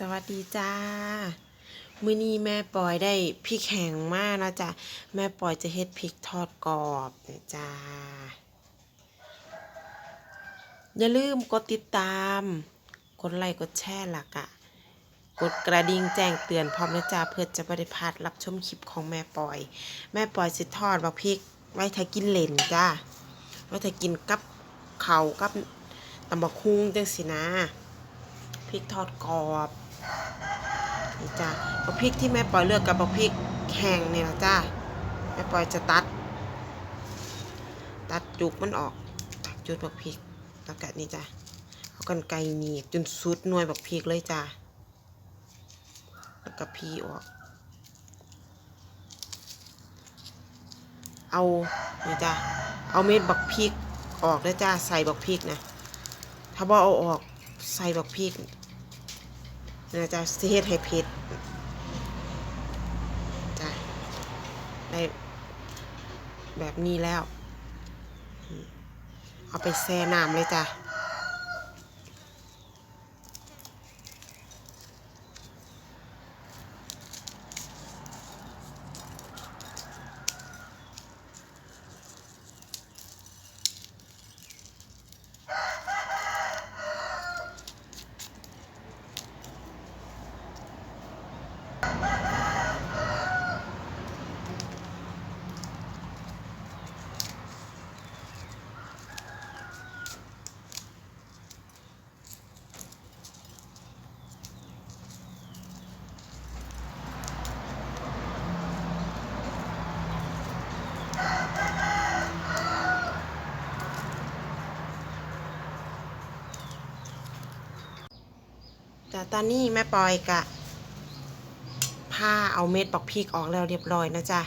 สวัสดีจ้า มื้อนี้แม่ปอยได้พริกแห้งมากนะจ๊ะแม่ปอยจะเฮ็ดพริกทอดกรอบนะจ้าอย่าลืมกดติดตาม กดไลค์กดแชร์หลักะ กดกระดิ่งแจ้งเตือนพร้อมนะจ๊ะเพื่อจะบริพลาดรับชมคลิปของแม่ปอย แม่ปอยสิทอดบักพริก ไว้ถ้ากินเล่นจ้าไว้ถ้ากินกับเขากับตำบักคุ้งจังสินะพริกทอดกรอบ จ้ะบักพริกที่แม่ปอยเลือกกับบักพริกแห้งเนี่ยนะจ้าแม่ปอยจะตัด ตัดจุกมันออกตัดจุดบักพริกแล้วก็นี่จ้ะเอากันไกรหนีบจนสุดหน่วยบักพริกเลยจ้าแล้วก็พีออก เอานี่จ้ะเอาเม็ดบักพริกออกแล้วจ้าใส่บักพริกนะถ้าบ่เอาออกใส่บักพริก นะจ๊ะสิเฮ็ดให้เผ็ดจ้ะได้แบบนี้แล้ว เอาไปแช่น้ำเลยจ้ะ จ้ะตอนนี้แม่ปอยกะผ้าเอาเม็ดบักพริกออกแล้วเรียบร้อยนะจ๊ะ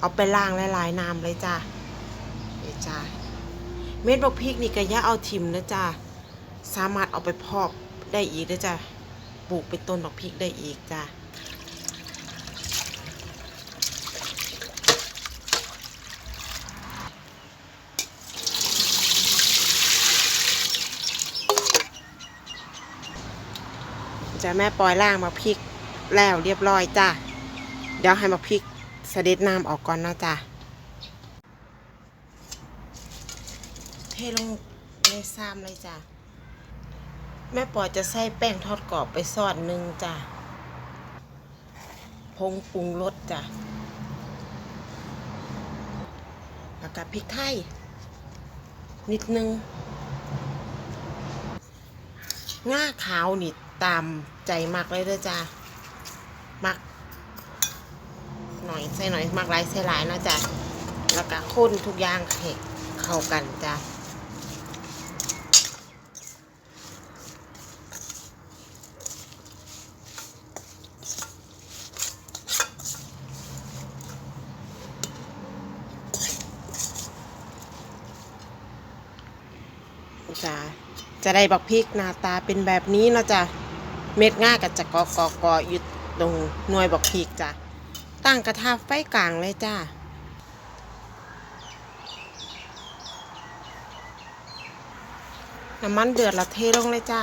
เอาไปล้างหลายๆน้ำเลยจ้ะนี่จ้ะเม็ดบักพริกนี่ก็ย่าเอาทิมนะจ๊ะ สามารถเอาไปเพอกได้อีกนะจ๊ะปลูกเป็นต้นบักพริกได้อีกจ้ะ จะแม่ปล่อยล่างมาพริกแล้วเรียบร้อยจ้ะเดี๋ยวให้มาพริกเสด็จน้ำออกก่อนนะจ้ะเทลงในซ้ำเลยจ้ะแม่ปอยจะใส่แป้งทอดกรอบไปซอดหนึ่งจ้ะพงปรุงรสจ้ะแล้วก็พริกไทย นิดนึงง่าขาวนี่ตาม ใจมากเลยเด้อจ้ามัก หน่อยใส่หน่อยมักหลายใส่หลายนะจ้ะแล้วก็คนทุกอย่างให้เข้ากันจ้ะจ้ะจะได้บักพริกหน้าตาเป็นแบบนี้เนาะจ้ะ เม็ดง่ากับจะกอกอกออยู่ตรงหน่วยบอกพีกจ้ะตั้งกระทะไฟกลางเลยจ้ะน้ำมันเดือดละเทลงเลยจ้า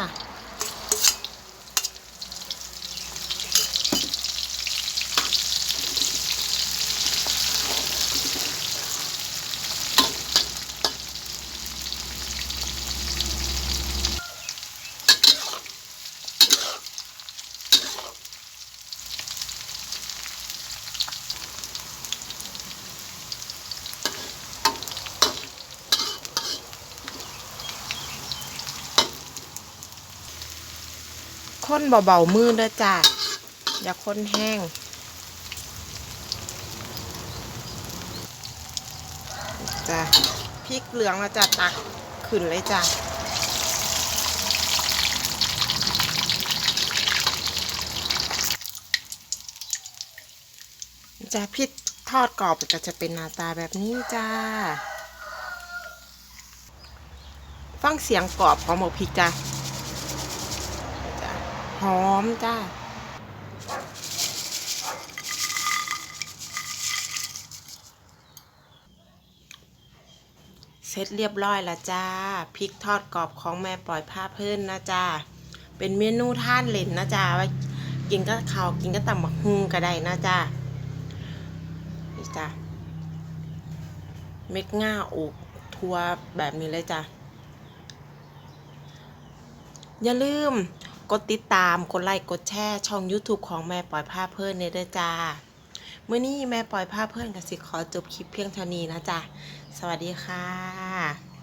ค้นเบาๆมือเด้อจ้าอย่าค้นแห้งจ้ะพริกเหลืองแล้วจ้ะตักขึ้นเลยจ้ะจ้ะพริกทอดกรอบก็จะเป็นหน้าตาแบบนี้จ้า ฟังเสียงกรอบของหมกพริกจ้ะจ้ะ หอมจ้าเสร็จเรียบร้อยแล้วจ้าพริกทอดกรอบของแม่ปล่อยผ้าเพื่อนนะจ้าเป็นเมนูท่านเล่นนะจ๊ะไว้กินก็ข้าวกินก็ตำบักฮุงก็ได้นะจ๊ะนี่จ้ะเม็ดง่าอกทัวแบบนี้เลยจ้ะอย่าลืม กดติดตามกดไลค์กดแชร์ช่อง YouTube ของแม่ปล่อยผ้าเพื่อนเนเด้อจ้าเมื่อนี้แม่ปล่อยผ้าเพื่อนกับสิขอจบคลิปเพียงเท่านี้นะจ๊ะ สวัสดีค่ะ